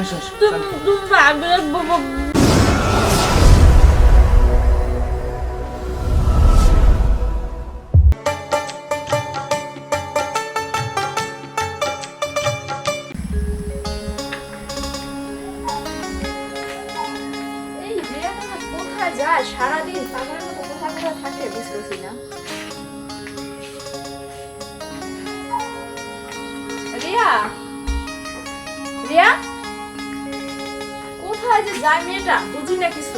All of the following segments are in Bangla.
আসো আসো যায় মেয়েটা বুঝি না কিছু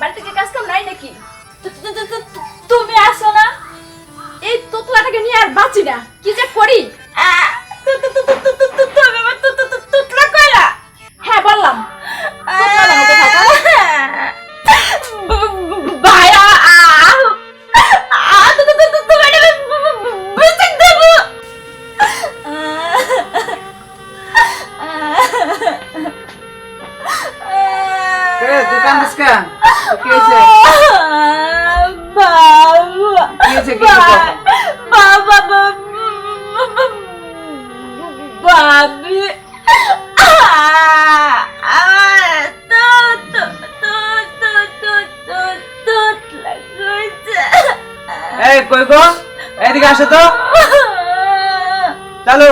বাড়িতে কি কাজ কাম নাই নাকি তুমি আসো না এই তোতলাটাকে নিয়ে আর বাঁচি না কি যে করি? হ্যাঁ বললাম তোতলার মতো বাবা এই, কই গো? এদিকে আসো তো। চলো।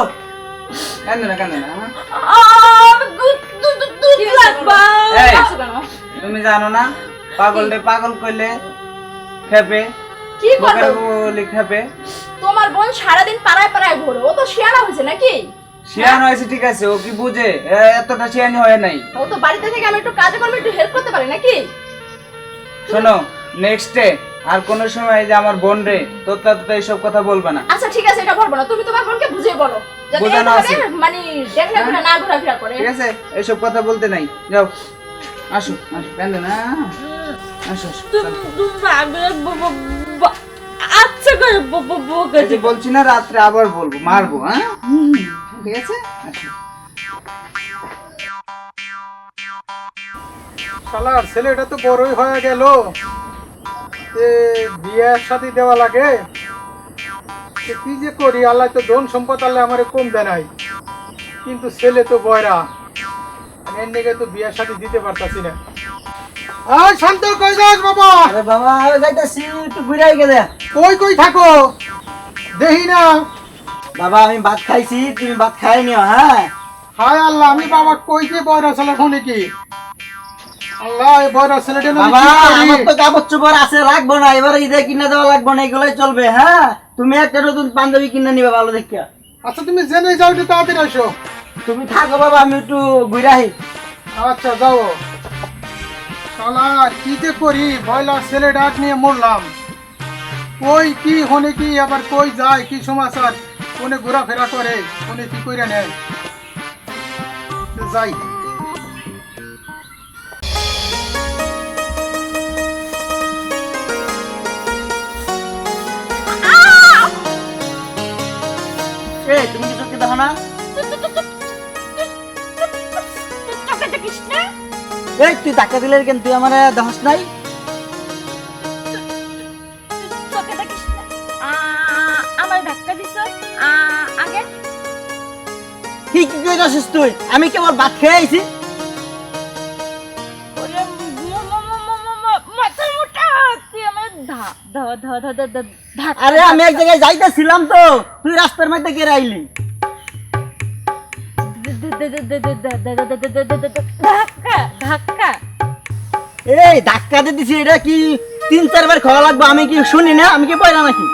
কান্দো না কান্দো না? তুমি জানো না? পাগল রে পাগল করলে খেপে কি বুকের বলি খেপে। তোমার বোন সারাদিন পাড়ায় পাড়ায় ঘোরে ও তো শিয়ানা হয়েছে নাকি? শিয়ান হয়েছে ঠিক আছে ও কি বুঝে? এতটা শিয়ানি হয় নাই। ও তো বাড়িতে থেকে আমি একটু কাজে কর্মে একটু হেল্প করতে পারি নাকি? শোনো নেক্সট ডে আর কোন সময় যে আমার বোন রে তোর তো এইসব কথা বলবে না। আচ্ছা ঠিক আছে এটা বলব না। তুমি তোমার বোনকে বুঝিয়ে বলো। বোঝানো আছে। মানে ডেঙ্গা ঘুরে না ঘোরাফেরা করে। ঠিক আছে এইসব কথা বলতে নাই। যাও আসো আসো কান্দো না আচ্ছা করে বকে বলছি না রাত্রে আবার বলব মারবো হ্যাঁ? ঠিক আছে? আসো। শালার ছেলেটা তো বড়ই হয়ে গেল। বিয়ের সাথে দেওয়া লাগে। কি যে করি আল্লাহ তো ধন সম্পদ আল্লাহ আমার কম দেয় নাই। কিন্তু ছেলে তো বয়রা। আমি এর দিকে তো বিয়ের সাথে দিতে পারতাছি না। আয় শান্ত কই যাস বাবা? আরে বাবা যাইতাছি একটু ঘুরাই গেলে। কই কই থাকো? দেখি না। বাবা আমি ভাত খাইছি তুমি ভাত খাই নিও হ্যাঁ? হায় আল্লাহ আমি বাবা কই যে ছেলে ফোনে কি আল্লাহ এই না বাবা আমার তো কাপড় চোপড় আছে লাগবো না এবারে ঈদে কিনে দেওয়া লাগবো না এগুলোই চলবে হ্যাঁ? তুমি একটা নতুন পাঞ্জাবি কিনে নিবে ভালো দেখিয়া। আচ্ছা তুমি জেনে যাও একটু তাড়াতাড়ি আসো। তুমি থাকো বাবা আমি একটু ঘুরাই। আচ্ছা যাও। শালার কি যে করি বয়লার ছেলে ডাক নিয়ে মরলাম। কই কি, হনে কি, আবার কই যায়, কি সমাচার? কোনে ঘোরাফেরা করে, কোনে কি কইরা নেয়? যাই। এ তুমি কি দেখো না এই তুই ধাক্কা দিলে কেন তুই আমার দেখাস নাই চোখে দেখিস আমার ধাক্কা দিছ আগে কি কি কই যাচ্ছিস তুই আমি কেবল ভাত খেয়ে আইছি আরে আমি এক জায়গায় যাইতেছিলাম তো তুই রাস্তার মধ্যে কে আইলি এই ধাক্কা দিয়ে এটা কি তিন চারবার খাওয়া লাগবে? আমি কি শুনি না? আমি কি পয়লা নাকি?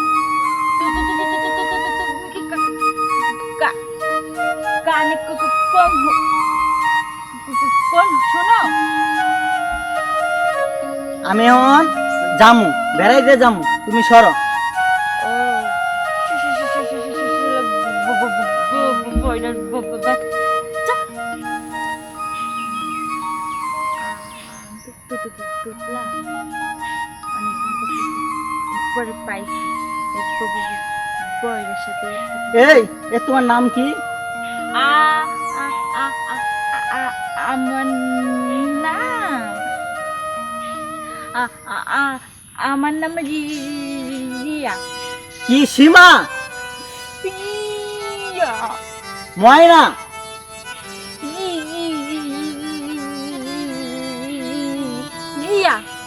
আমি এখন জামু, বেড়াইতে জামু। তুমি সরো। টুকলা অনেকদিন পরে পাইছি। এই সাথে এই এ তোমার নাম কি? আ আমার নাম। আমার নাম রিয়া। কি সীমা? ময়না?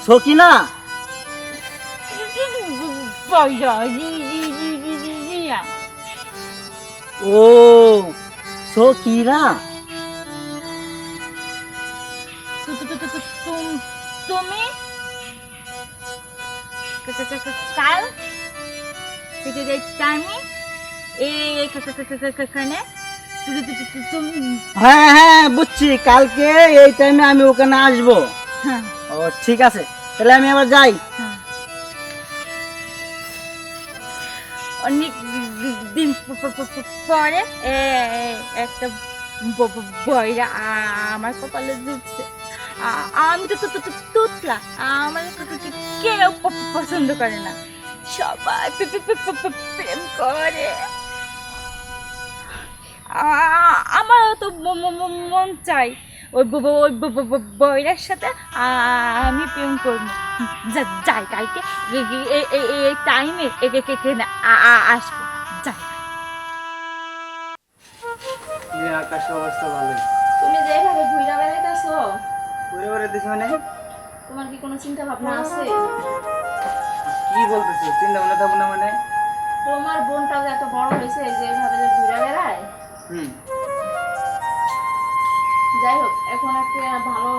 সকিনা ও সকিনা তুম- কাল থেকে যে টাইমে এই কা- কা- কা- কা- কা- কা- কানে তু- তু- তু- তু- তুমি হ্যাঁ হ্যাঁ বুঝছি কালকে এই টাইমে আমি ওখানে আসব হ্যাঁ ও ঠিক আছে তাহলে আমি আবার যাই। হ্যাঁ। অনেক দিন পরে একটা বইরা আমার কপালে জুটছে। আমি তো তুতলা। আমার কেউ পছন্দ করে না। সবাই প্রেম করে। আমারও তো মন চাই। ওই ব- ব- ওই ব- ব- ব- বইরার সাথে আমি প্রেম করব। যা- যাই কালকে এই টাইমে একে কে কে আসব। যাই। এই অবস্থা ভালোই। তুমি যে ঘুরে বেড়াইতেছো ঘুরে ঘুরে মানে? তোমার কি কোনো চিন্তা ভাবনা আছে? কি বলতেছো? চিন্তা ভাবনা থাকব না মানে? তোমার বোনটাও এত বড় হয়েছে যে এইভাবে যে ঘুরে বেড়ায়? হুম। যাই হোক এখন একটা ভালো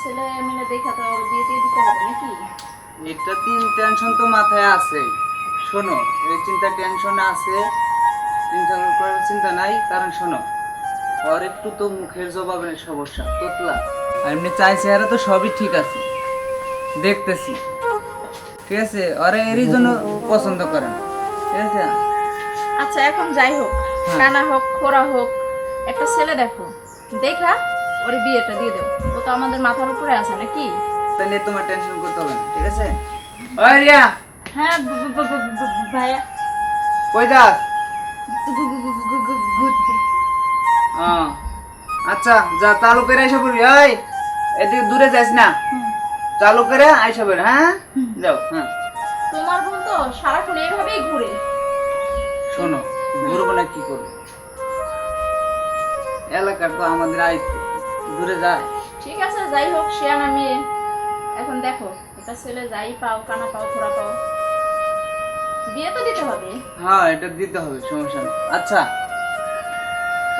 ছেলে মিলে দেখা তো বিয়ে দিয়ে দিতে হবে নাকি? এটা তিন টেনশন তো মাথায় আছে। শোনো এই চিন্তা টেনশন আছে চিন্তা করার চিন্তা নাই কারণ শোনো ওর একটু তো মুখের জবাবের সমস্যা তোতলা। আর এমনি চাই চেহারা তো সবই ঠিক আছে। দেখতেছি। ঠিক আছে? ওরা এরই জন্য পছন্দ করেন ঠিক আছে? আচ্ছা এখন যাই হোক হ্যাঁ। কানা হোক খোরা হোক একটা ছেলে দেখো। দেখা ওর বিয়েটা দিয়ে দেবো। ও তো আমাদের মাথার উপরে আছে নাকি? তাহলে তোমার টেনশন করতে হবে না ঠিক আছে? ওই রিয়া! হ্যাঁ ভাইয়া। কই যাস? ঘুরতে। আচ্ছা যা চালু করে আইসা পড়বি ওই! এদিকে দূরে যাস না। চালু করে আইসা পড় হ্যাঁ? যাও হ্যাঁ। তোমার বোন তো সারাক্ষণ এইভাবেই ঘুরে। শোনো ঘুরবো না কি করব? এলাকার তো আমাদের আইতে দূরে যায়। ঠিক আছে যাই হোক শিয়ানা মেয়ে এখন দেখো এটা ছেলে যাই পাও কানা পাও থোড়া পাও। বিয়ে তো দিতে হবে। হ্যাঁ এটা দিতে হবে সমস্যা নেই। আচ্ছা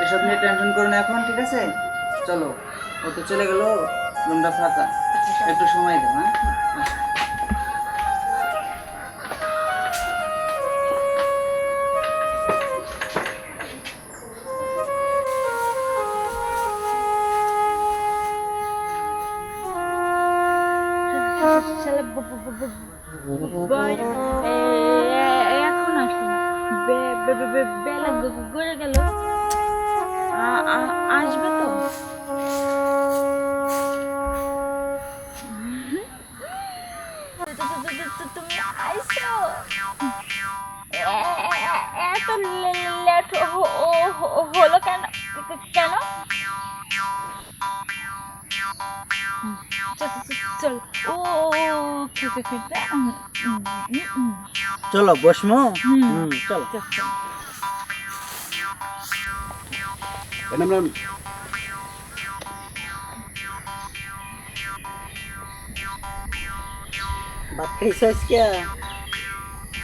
এসব নিয়ে টেনশন করো না এখন ঠিক আছে? চলো ও তো চলে গেল রুমটা ফাঁকা। একটু সময় দাও হ্যাঁ? চলো বসমো। হুম। চলো।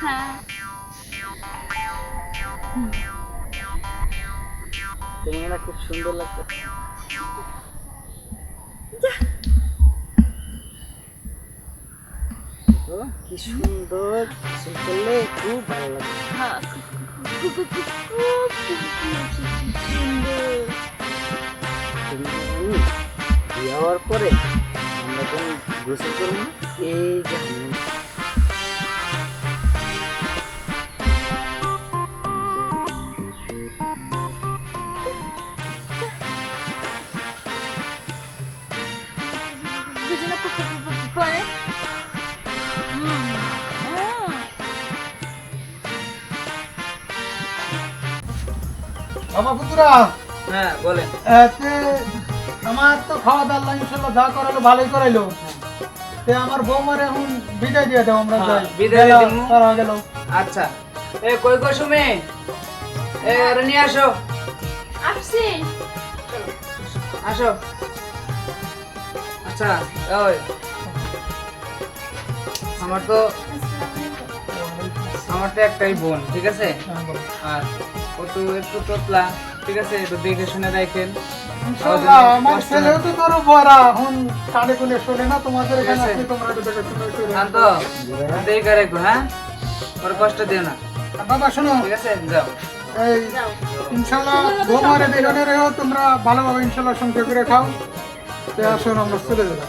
হ্যাঁ। খুব সুন্দর লাগছে দেখো, কি সুন্দর করলে খুব ভালো লাগে। হ্যাঁ। বিয়ে হওয়ার পরে আমরা যখন গোসল করব এই বাবা পুতুরা। হ্যাঁ বলেন। আমার তো খাওয়া দাওয়া ইনশাল্লাহ যা করালো ভালোই করাইলো। তে আমার বৌমার এখন বিদায় দিয়ে দাও আমরা হ্যাঁ, যাই। বিদায় গেল। আচ্ছা। এ কই কই সুমি? এ ওরে নিয়ে আসো। আসছি। আসো। আচ্ছা ওই। আমার তো আমার তো একটাই বোন ঠিক আছে? হ্যাঁ, আর ও তো একটু তোতলা ঠিক আছে? একটু দেখে শুনে তো দেখে শুনে একটু শান্ত। দেখে। রেখো হ্যাঁ? কষ্ট দিও না। বাবা শোনো। ঠিক আছে? যাও। এই ইনশাল্লাহ বৌমারে বেরোনে রেও তোমরা ভালোভাবে ইনশাল্লাহ সংসার করে খাও। আসুন আমরা চলে যাব।